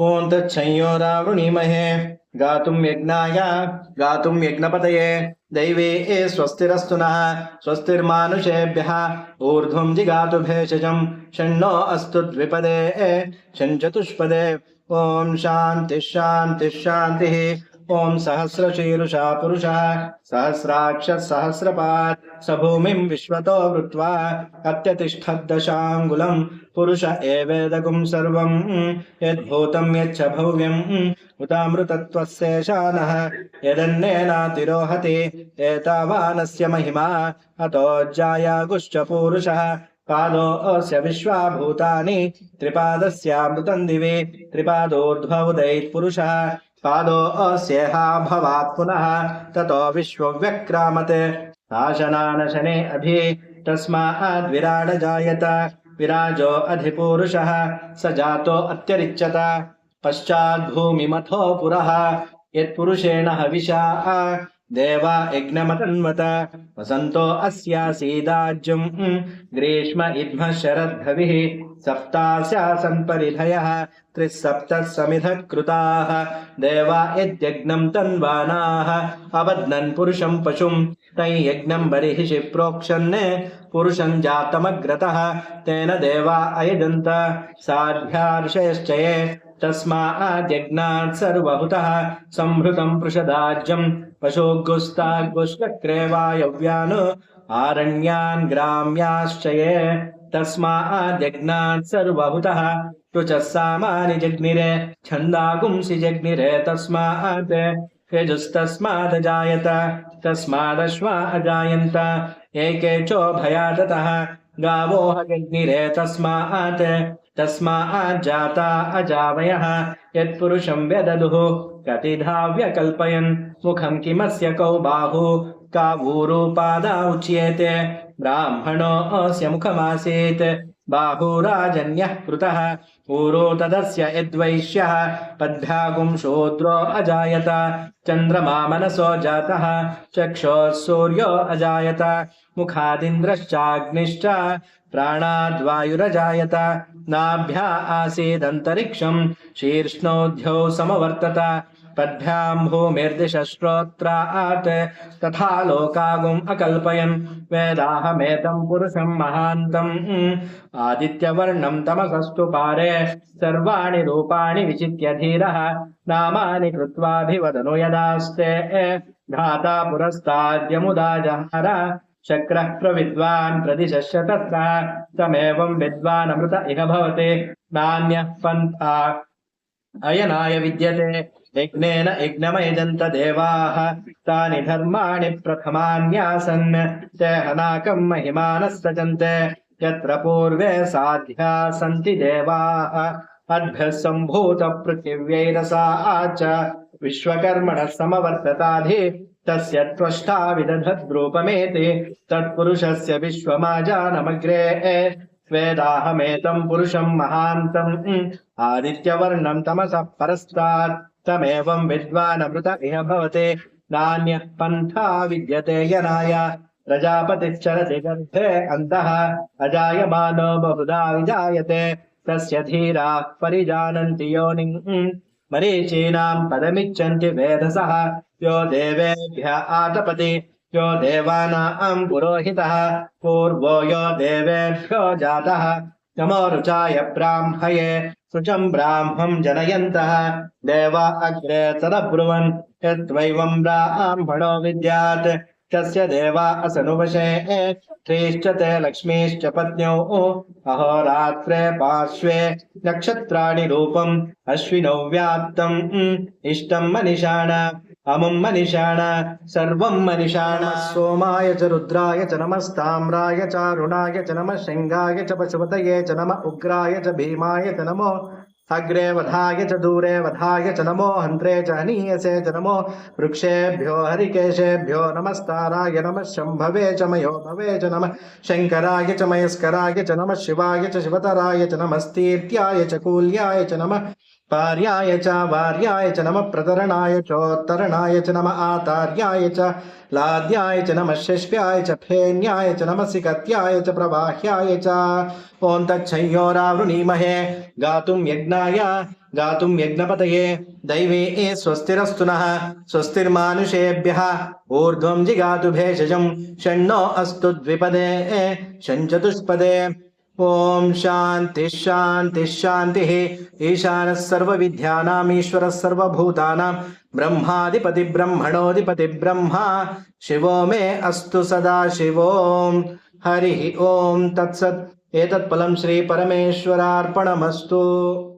ॐ तच्छंयोरावृणीमहे गातुं यज्ञाय, गातुं यज्ञपतये। दैवे ए स्वस्तिरस्तु नः ऊर्ध्वं जिगातु भेषजं, षण्णो अस्तु द्विपदे षञ्चतुष्पदे ॐ शान्तिः शान्तिः शान्तिः। ఓం సహస్రశీరుషా పురుష సహస్రాక్ష సహస్రపాత్ సభూమిం విశ్వతో వృత్వా అత్యతిష్టద్దశాంగులం పురుష ఏవేదగుం సర్వం యద్భూతం యచ్చ భవ్యం ఉదామృతత్వశేషాన యదన్నేనాతిరోహతి ఏతావానస్య మహిమా అతోజ్జాయాగుశ్చ పూరుష పాదో అస్య విశ్వాభూతాని త్రిపాదస్యామృతం దివే త్రిపాదోర్ధ్వౌదైత్ పురుష उदैत्पुरुषः पादोऽस्येहा भवात् पुनः ततो विश्वव्यक्रामत् नाशनानशने अभि तस्माद्विराड जायत विराजो अधिपूरुषः स जातो अत्यरिच्यत पश्चाद्भूमिमथो पुरः यत्पुरुषेण हविषा దేవా యజ్ఞమతన్మత వసంతో అస్యాసీదాజ్యం గ్రీష్మ ఇద్మ శరద్భవి సప్తాస్యాసన్ పరిధయ త్రిసప్త సమిధ కృతా దేవా యజ్ఞం తన్వానా. అవద్నన్ పురుషం పశుం తై యజ్ఞం బరిహిషి ప్రోక్షన్నే పురుషం జాతమగ్రత తేన దేవా అయజంత సాధ్యార్షయశ్చయే తస్మాద్యజ్ఞాత్ సర్వహుత సంహృతం పృషదాజ్యం పశోగుస్తాగ్గుష్క్రేవాయవ్యాను ఆరణ్యాన్ గ్రామ్యాశ్చయే తస్మాద్యజ్ఞాత్ సర్వహుత రుచస్సామాని జగ్నిరే ఛందాగుంసి జగ్నిరే తస్మాత్ सामानि जग्निरे छन्दागुंसि जग्निरे तस्मात् यजुस्तस्मादजायत तस्मादश्वा अजायन्त एके चोभयादतः गावो हजग्निरे तस्मात् तस्माज्जाता अजावयः यत्पुरुषं व्यददुः कतिधा व्यकल्पयन् मुखं किमस्य कौ बाहु कावूरूपादा उच्येते ब्राह्मणोऽस्य मुखमासीत् बाहुराजन्यः कृतः ऊरो तदस्य यद्वैश्यः पद्भ्यागुं शूद्रो अजायत चन्द्रमा मनसो जातः चक्षोः सूर्यो अजायत मुखादिन्द्रश्चाग्निश्च प्राणाद्वायुरजायत नाभ्या आसीदन्तरिक्षम् शीर्ष्णोऽध्यौ समवर्तत पद्भ्याम् भूमिर्दिशश्रोत्रात् तथा लोकागुम् अकल्पयन् वेदाहमेतम् पुरुषम् महान्तम् आदित्यवर्णम् तमसस्तु पारे सर्वाणि रूपाणि विचित्य धीरः नामानि कृत्वाभिवदनु यदास्ते घाता पुरस्ताद्यमुदा जहार शक्रः प्रविद्वान् प्रदिशस्य तत्र तमेवं विद्वान् अमृत इह भवति नान्यः पन्था अयनाय विद्यते యజ్ఞేన యజ్ఞమయజంత దేవాః తాని ధర్మాణి ప్రథమాన్యాసన్. తే హనాకం మహిమానస్సజంతే యత్ర పూర్వే సాధ్యా సంతి దేవాః. అద్భ్య సంభూత పృథివ్యైరసా ఆచ. విశ్వకర్మణ సమవర్తతాధి. తస్య త్వష్టా విదధద్రూపమేతి తత్పురుషస్య విశ్వమాజానమగ్రే. వేదాహమేతం పురుషం మహాంతం. ఆదిత్యవర్ణం తమస పరస్తాత్ तमेवम् विद्वानमृत इह भवति नान्यः पन्था विद्यते यनाय प्रजापतिश्चरति गर्भे अन्तः अजायमानो बहुधा विजायते तस्य धीराः परिजानन्ति योनिम् मरीचीनाम् पदमिच्छन्ति वेदसः यो देवेभ्य आतपति यो देवानाम् पुरोहितः पूर्वो यो देवेभ्यो जातः नमो रुचाय ब्राह्मये शुचम् ब्राह्मम् जनयन्तः देवा अग्रे तदब्रुवन् यद्वैवम् ब्राह्मणो विद्यात् तस्य देवा असनुवशे त्रीश्च ते लक्ष्मीश्च पत्न्यौ अहोरात्रे पार्श्वे नक्षत्राणि रूपम् अश्विनौ व्याप्तम् इष्टम् मनिषाण అమం మనిషాణ సర్వం మనిషాణ. సోమాయ చ రుద్రాయ చ నమస్తామ్రాయ చారుణాయ చ నమ శృంగాయ చ పశుపతయే చ నమ ఉగ్రాయ చ భీమాయ చ నమో అగ్రే వధాయ చ దూరే వధాయ చ నమో హంత్రే చ హనీయసే చ నమో వృక్షేభ్యో హరికేశేభ్యో నమస్తారాయ నమ శంభవే చ మయో భవే చ నమ శంకరాయ చ మయస్కరాయ చ నమ శివాయ చ శివతరాయ చ నమస్తీర్త్యాయ చ కూల్యాయ చ నమ పార్యాయ చ వార్యాయ చ నమ ప్రతరణాయ చోత్తరణాయ చ నమ ఆతార్యాయ చ లాద్యాయ చ నమ షష్ప్యాయ చ ఫేన్యాయ చ నమ సికత్యాయ చ ప్రవాహ్యాయ చ. ఓం తచ్చయ్యోరావృణీమహే గాతుం యజ్ఞాయ గాతుం యజ్ఞపతయే. దైవే ఏ స్వస్తిరస్తునః? స్వస్తిర్మానుషేభ్యः. ఊర్ధ్వం జిగాతు భేషజం షణ్ణో అస్తు ద్విపదే షణ్చతుష్పదే. ओम शांति शांति शांति। ईशान सर्वविद्यानामीश्वर सर्वभूतानां ब्रह्माधिपति ब्रह्मणोधिपति ब्रह्मा। शिवो मे अस्त सदा शिवोम हरि ओम। तत्सत्। एतत्फलं श्रीपरमेश्वरार्पणमस्तु।